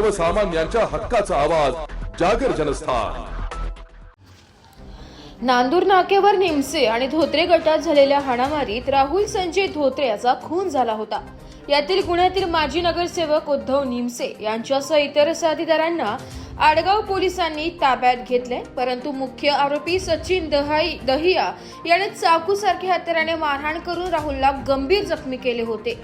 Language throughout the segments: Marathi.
सर्वसामान्यांच्या हक्काचा आवाज जागर जनस्थान. नांदूर नाक्यावर निमसे आणि धोत्रे गटात झालेल्या हाणामारीत राहुल संजय धोत्रे याचा खून झाला होता. यातील गुन्ह्यातील माजी नगरसेवक उद्धव निमसे यांच्यासह इतर साथीदारांना आडगाव पोलिसांनी ताब्यात घेतले परंतु मुख्य आरोपी सचिन दहाई दहिया याने चाकूसारख्या हत्याराने मारहाण करून राहुलला गंभीर जखमी केले होते.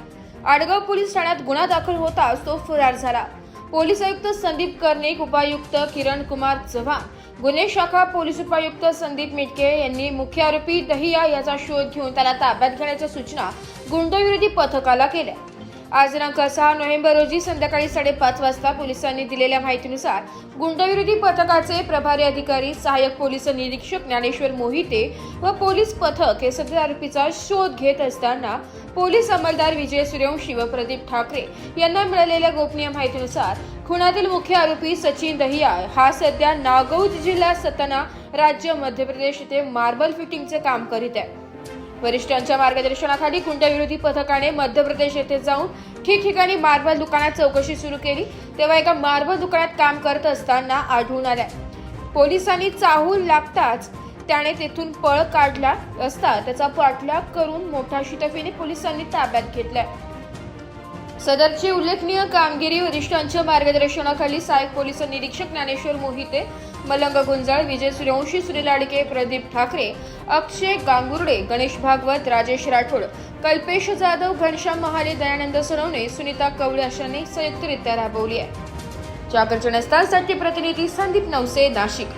आडगाव पोलीस ठाण्यात गुन्हा दाखल होताच तो फरार झाला. पोलीस आयुक्त संदीप कर्णिक उपायुक्त किरण कुमार चव्हाण गुन्हे शाखा पोलीस उपायुक्त संदीप मिटके यांनी मुख्य आरोपी दहिया याचा शोध घेऊन त्याला ताब्यात घेण्याच्या सूचना गुंडविरोधी पथकाला केल्या. आज दिनांक सहा नोव्हेंबर रोजी संध्याकाळी साडेपाच वाजता पोलिसांनी दिलेल्या माहितीनुसार गुंडविरोधी पथकाचे प्रभारी अधिकारी सहाय्यक पोलीस निरीक्षक ज्ञानेश्वर मोहिते व पोलीस पथक हे सदर आरोपीचा शोध घेत असताना पोलीस अंमलदार विजय सूर्यवंशी व प्रदीप ठाकरे यांना मिळालेल्या गोपनीय माहितीनुसार खुनातील मुख्य आरोपी सचिन दहिया हा सध्या नागौद जिल्हा सतना राज्य मध्य प्रदेश येथे मार्बल फिटिंगचे काम करीत आहे. वरिष्ठांच्या मार्गदर्शनाखाली गुंडविरोधी पथकाने मध्य प्रदेश येथे जाऊन ठिकठिकाणी मार्बल दुकानात चौकशी सुरू केली. तेव्हा एका मार्बल दुकानात काम करत असताना आढळून आल्या. पोलिसांनी चाहूल लागताच त्याने तेथून पळ काढला असता त्याचा पाठलाग करून मोठ्या शितफीने पोलिसांनी ताब्यात घेतलाय सदरची उल्लेखनीय कामगिरी वरिष्ठांच्या मार्गदर्शनाखाली सहाय्यक पोलीस निरीक्षक ज्ञानेश्वर मोहिते मलंग गुंजाळ विजय सूर्यवंशी सुनील आडके प्रदीप ठाकरे अक्षय गांगुर्डे गणेश भागवत राजेश राठोड कल्पेश जाधव घनश्याम महाले दयानंद सरवणे सुनीता कवळे अशांनी संयुक्तरित्या राबवली आहे. जागर जनस्थानसाठी प्रतिनिधी संदीप नवसे नाशिक.